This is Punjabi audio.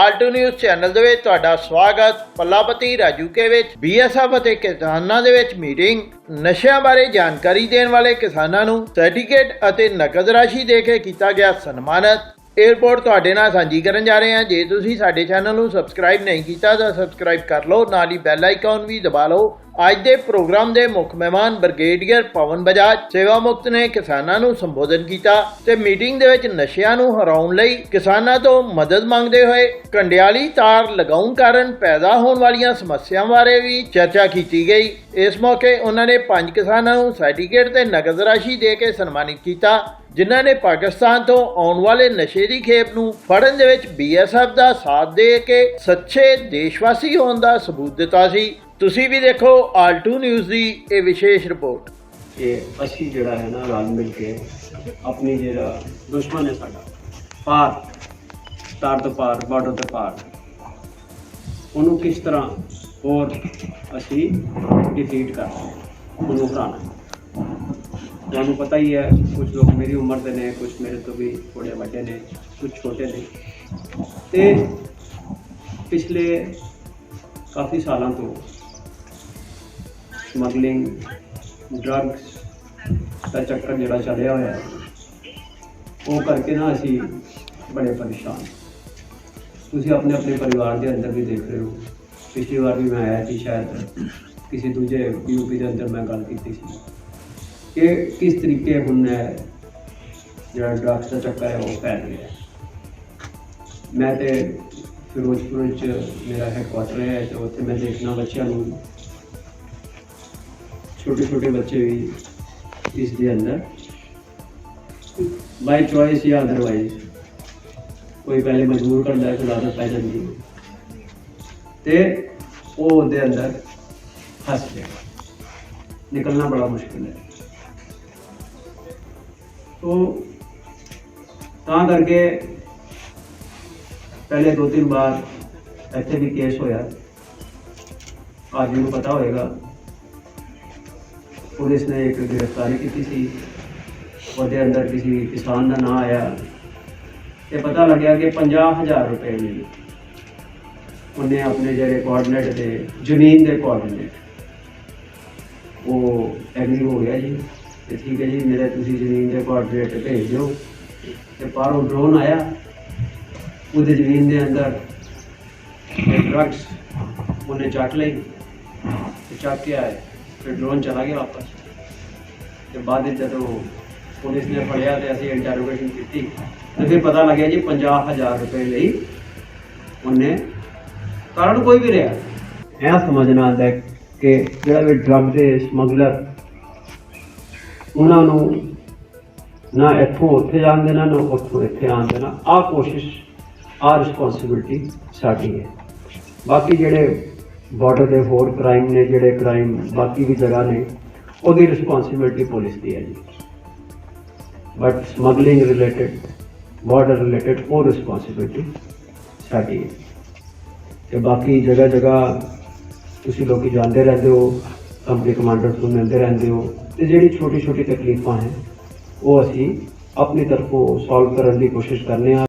ਆਲਟੋ ਨਿਊਜ਼ ਚੈਨਲ ਦੇ ਵਿੱਚ ਤੁਹਾਡਾ ਸਵਾਗਤ, ਪੱਲਾਪਤੀ ਰਾਜੂਕੇ ਵਿੱਚ ਬੀਐਸਐਫ ਅਤੇ ਕਿਸਾਨਾਂ ਦੇ ਵਿੱਚ ਮੀਟਿੰਗ। ਨਸ਼ਿਆਂ ਬਾਰੇ ਜਾਣਕਾਰੀ ਦੇਣ ਵਾਲੇ ਕਿਸਾਨਾਂ ਨੂੰ ਸਰਟੀਫਿਕੇਟ ਅਤੇ ਨਕਦ ਰਾਸ਼ੀ ਦੇ ਕੇ ਕੀਤਾ ਗਿਆ ਸਨਮਾਨਿਤ। 에어ਪੋਰਟ ਤੁਹਾਡੇ ਨਾਲ ਸਾਂਝੀ ਕਰਨ ਜਾ ਰਹੇ ਹਾਂ। ਜੇ ਤੁਸੀਂ ਸਾਡੇ ਚੈਨਲ ਨੂੰ ਸਬਸਕ੍ਰਾਈਬ ਨਹੀਂ ਕੀਤਾ ਤਾਂ ਸਬਸਕ੍ਰਾਈਬ ਕਰ ਲਓ, ਨਾਲ ਹੀ ਬੈਲ ਆਈਕਨ ਵੀ ਦਬਾ ਲਓ। ਅੱਜ ਦੇ ਪ੍ਰੋਗਰਾਮ ਦੇ ਮੁੱਖ ਮਹਿਮਾਨ ਬ੍ਰਿਗੇਡੀਅਰ ਪਵਨ ਬਜਾਜ ਸੇਵਾ ਮੁਕਤ ਨੇ ਕਿਸਾਨਾਂ ਨੂੰ ਸੰਬੋਧਨ ਕੀਤਾ ਤੇ ਮੀਟਿੰਗ ਦੇ ਵਿੱਚ ਨਸ਼ਿਆਂ ਨੂੰ ਹਰਾਉਣ ਲਈ ਕਿਸਾਨਾਂ ਤੋਂ ਮਦਦ ਮੰਗਦੇ ਹੋਏ ਕੰਡਿਆਲੀ ਤਾਰ ਲਗਾਉਣ ਕਾਰਨ ਪੈਦਾ ਹੋਣ ਵਾਲੀਆਂ ਸਮੱਸਿਆਵਾਂ ਬਾਰੇ ਵੀ ਚਰਚਾ ਕੀਤੀ ਗਈ। ਇਸ ਮੌਕੇ ਉਹਨਾਂ ਨੇ ਪੰਜ ਕਿਸਾਨਾਂ ਨੂੰ ਸਰਟੀਫਿਕੇਟ ਤੇ ਨਗਦ ਰਾਸ਼ੀ ਦੇ ਕੇ ਸਨਮਾਨਿਤ ਕੀਤਾ। ਜਿਨ੍ਹਾਂ ਨੇ ਪਾਕਿਸਤਾਨ ਤੋਂ ਆਉਣ ਵਾਲੇ ਨਸ਼ੇ ਦੀ ਖੇਪ ਨੂੰ ਫੜਨ ਦੇ ਵਿੱਚ ਬੀਐਸਐਫ ਦਾ ਸਾਥ ਦੇ ਕੇ ਸੱਚੇ ਦੇਸ਼ਵਾਸੀ ਹੋਣ ਦਾ ਸਬੂਤ ਦਿੱਤਾ ਸੀ। ਤੁਸੀਂ ਵੀ ਦੇਖੋ ਆਲਟੂ ਨਿਊਜ਼ ਦੀ ਇਹ ਵਿਸ਼ੇਸ਼ ਰਿਪੋਰਟ। ਕਿ ਅਸੀਂ ਜਿਹੜਾ ਹੈ ਨਾ ਰਲ ਮਿਲ ਕੇ ਆਪਣੀ ਜਿਹੜਾ ਦੁਸ਼ਮਣ ਹੈ ਸਾਡਾ ਪਾਰ ਤਾਰ ਤੋਂ ਪਾਰ ਬਾਰਡਰ ਤੋਂ ਪਾਰ ਉਹਨੂੰ ਕਿਸ ਤਰ੍ਹਾਂ ਹੋਰ ਅਸੀਂ ਡਿਫੀਟ ਕਰ ਹਾਂ, ਉਹਨੂੰ ਹਰਾਉਣਾ ਤੁਹਾਨੂੰ ਪਤਾ ਹੀ ਹੈ ਕੁਝ ਲੋਕ ਮੇਰੀ ਉਮਰ ਦੇ ਨੇ ਕੁਝ ਮੇਰੇ ਤੋਂ ਵੀ ਥੋੜੇ ਵੱਡੇ ਨੇ ਕੁਝ ਛੋਟੇ ਨੇ। ਤੇ ਪਿਛਲੇ ਕਾਫੀ ਸਾਲਾਂ ਤੋਂ ਸਮਗਲਿੰਗ ਡਰੱਗਸ ਦਾ ਚੱਕਰ ਜਿਹੜਾ ਚੱਲਿਆ ਹੋਇਆ, ਉਹ ਕਰਕੇ ਨਾ ਅਸੀਂ ਬੜੇ ਪਰੇਸ਼ਾਨ। ਤੁਸੀਂ ਆਪਣੇ ਆਪਣੇ ਪਰਿਵਾਰ ਦੇ ਅੰਦਰ ਵੀ ਦੇਖ ਰਹੇ ਹੋ। ਪਿਛਲੀ ਵਾਰ ਵੀ ਮੈਂ ਆਇਆ ਸੀ ਸ਼ਾਇਦ, ਕਿਸੇ ਦੂਜੇ ਯੂਪੀ ਦੇ ਅੰਦਰ ਮੈਂ ਗੱਲ ਕੀਤੀ ਸੀ। ਕਿ ਕਿਸ ਤਰੀਕੇ ਹੁਣ ਹੈ ਜਿਹੜਾ ਡਰੱਗਸ ਦਾ ਚੱਕਰ ਹੈ ਉਹ ਫੈਲ ਰਿਹਾ ਮੈਂ ਤੇ ਫਿਰੋਜ਼ਪੁਰ ਵਿੱਚ ਮੇਰਾ ਹੈਡਕੁਆਟਰ ਹੈ ਤੇ ਉੱਥੇ ਮੈਂ ਦੇਖਣਾ ਬੱਚਿਆਂ ਨੂੰ। ਛੋਟੇ ਛੋਟੇ ਬੱਚੇ ਵੀ ਇਸ ਦੇ ਅੰਦਰ। ਬਾਈ ਚੋਇਸ ਜਾਂ ਅਦਰਵਾਈਜ਼ ਕੋਈ ਪਹਿਲੇ ਮਜਬੂਰ ਕਰਦਾ ਹੈ ਫਿਰ ਆਦਤ ਪੈ ਜਾਂਦੀ ਤੇ ਉਹ ਉਹਦੇ ਅੰਦਰ ਫਸ ਗਿਆ। ਨਿਕਲਣਾ ਬੜਾ ਮੁਸ਼ਕਿਲ ਹੈ। ਤੋ ਤਾਂ ਕਰਕੇ ਪਹਿਲੇ ਦੋ ਤਿੰਨ ਵਾਰ ਇੱਥੇ ਵੀ ਕੇਸ ਹੋਇਆ। ਅੱਜ ਨੂੰ ਪਤਾ ਹੋਏਗਾ। ਪੁਲਿਸ ਨੇ ਇੱਕ ਗ੍ਰਿਫਤਾਰੀ ਕੀਤੀ ਸੀ। ਉਹਦੇ ਅੰਦਰ ਕਿਸੇ ਕਿਸਾਨ ਦਾ ਨਾਂ ਆਇਆ। ਤੇ ਪਤਾ ਲੱਗਿਆ ਕਿ 50000 ਰੁਪਏ ਮਿਲੇ ਉਹਨੇ ਆਪਣੇ ਜਿਹੜੇ ਕੋਆਰਡੀਨੇਟ ਦੇ, ਜ਼ਮੀਨ ਦੇ ਕੋਆਰਡੀਨੇਟ ਉਹ ਐਗਰੀ ਹੋ ਗਿਆ ਜੀ। ਤੇ ਠੀਕ ਹੈ ਜੀ, ਮੇਰੇ ਤੁਸੀਂ ਜ਼ਮੀਨ ਦੇ ਕੋਆਰਡੀਨੇਟ ਭੇਜ ਦਿਓ। ਤੇ ਬਾਹਰੋਂ ਡਰੋਨ ਆਇਆ। ਉਹਦੇ ਜ਼ਮੀਨ ਦੇ ਅੰਦਰ ਡਰੱਗਸ ਉਹਨੇ ਚੱਕ ਲਈ ਤੇ ਚੱਕ ਕੇ ਆਏ। ਫਿਰ ਡਰੋਨ ਚਲਾ ਗਿਆ ਵਾਪਸ। ਤੇ ਬਾਅਦ ਵਿੱਚ ਜਦੋਂ ਪੁਲਿਸ ਨੇ ਫੜਿਆ ਤੇ ਅਸੀਂ ਇੰਟਰੋਗੇਸ਼ਨ ਕੀਤੀ, ਤੇ ਫਿਰ ਪਤਾ ਲੱਗਿਆ ਜੀ 50000 ਰੁਪਏ ਲਈ ਉਹਨੇ ਕਾਰਨ ਕੋਈ ਵੀ ਰਿਹਾ। ਇਹ ਸਮਝਣਾ ਆਉਂਦਾ ਕਿ ਜਿਹੜਾ ਵੀ ਡਰੱਗ ਦੇ ਸਮਗਲਰ ਉਹਨਾਂ ਨੂੰ ਨਾ ਇੱਥੋਂ ਉੱਥੇ ਜਾਣ ਦੇਣਾ, ਨਾ ਉੱਥੋਂ ਇੱਥੇ ਆਉਣ ਦੇਣਾ। ਆਹ ਕੋਸ਼ਿਸ਼, ਆਹ ਰਿਸਪੌਂਸਿਬਿਲਟੀ ਸਾਡੀ ਹੈ। ਬਾਕੀ ਜਿਹੜੇ ਬਾਰਡਰ ਦੇ ਹੋਰ ਕ੍ਰਾਈਮ ਨੇ, ਜਿਹੜੇ ਕ੍ਰਾਈਮ ਬਾਕੀ ਵੀ ਜਗ੍ਹਾ ਨੇ, ਉਹਦੀ ਰਿਸਪੌਂਸਿਬਿਲਟੀ ਪੁਲਿਸ ਦੀ ਹੈ ਜੀ। But smuggling related border related ਉਹ ਰਿਸਪੌਂਸਿਬਿਲਟੀ ਸਾਡੀ ਹੈ। ਤੇ ਬਾਕੀ ਜਗ੍ਹਾ ਜਗ੍ਹਾ ਤੁਸੀਂ ਲੋਕੀ ਜਾਂਦੇ ਰਹਿੰਦੇ ਹੋ ਕੰਪਨੀ ਕਮਾਂਡਰ ਤੋਂ ਮਿਲਦੇ ਰਹਿੰਦੇ ਹੋ ਤੇ ਜਿਹੜੀ ਛੋਟੀ ਛੋਟੀ ਤਕਲੀਫਾਂ ਹੈ, ਉਹ ਅਸੀਂ ਆਪਣੀ ਤਰਫੋਂ ਸੋਲਵ ਕਰਨ ਦੀ ਕੋਸ਼ਿਸ਼ ਕਰਨੇ ਆ।